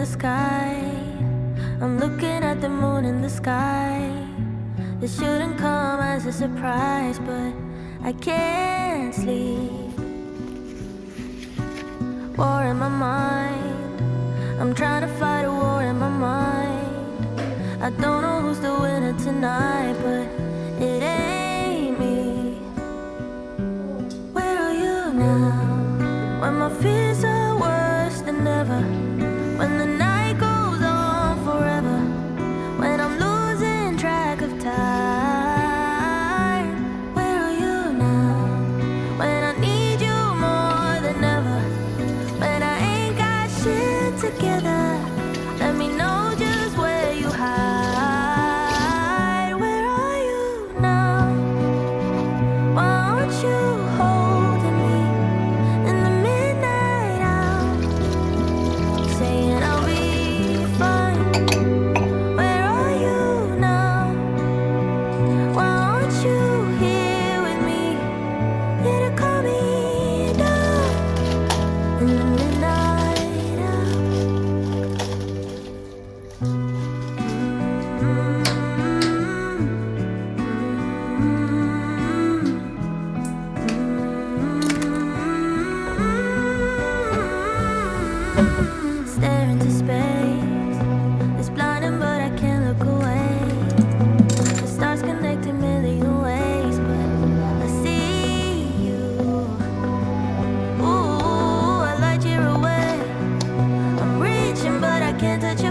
the sky. I'm looking at the moon in the sky. This shouldn't come as a surprise, but I can't sleep. War in my mind. I'm trying to fight a war in my mind. I don't know who's the winner tonight, but it ain't me. Where are you now? When my fears are worse than ever. When the can't touch your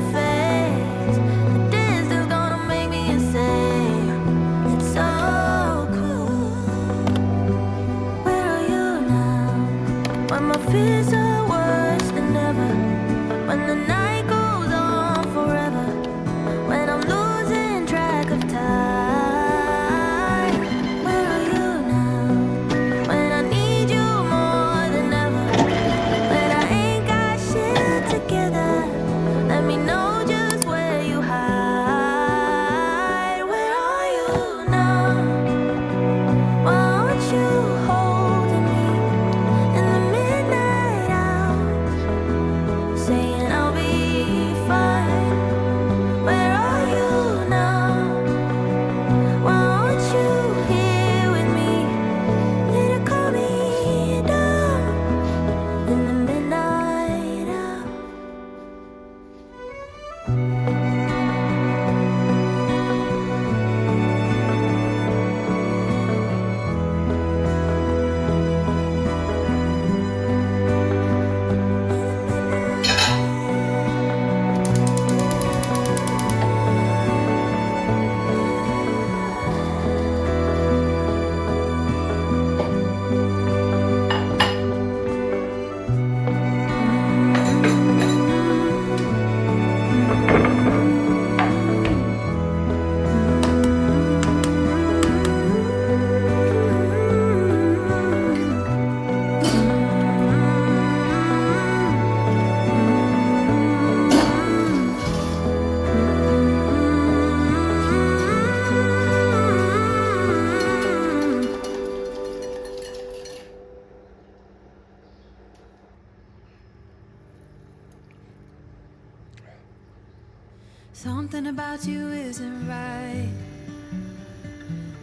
Something about you isn't right.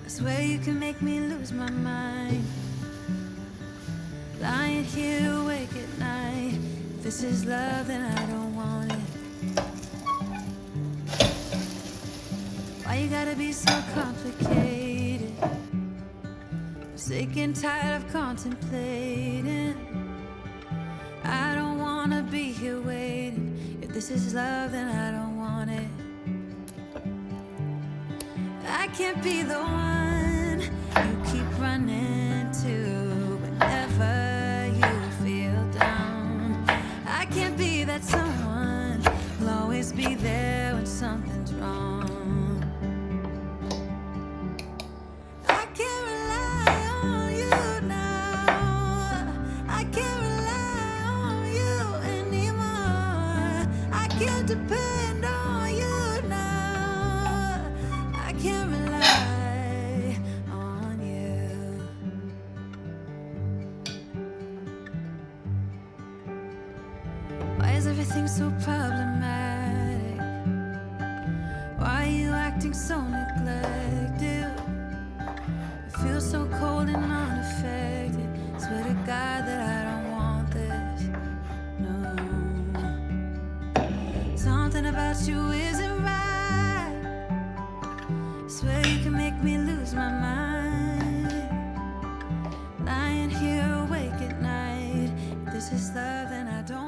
I swear you can make me lose my mind. Lying here awake at night. If this is love, then I don't want it. Why you gotta be so complicated? I'm sick and tired of contemplating. I don't wanna be here waiting. This is love, then I don't want it. I can't be the one you keep running to is everything so problematic? Why are you acting so neglected? It feels so cold and unaffected. Swear to God that I don't want this. No. Something about you isn't right. Swear you can make me lose my mind. Lying here awake at night. If this is love, then I don't.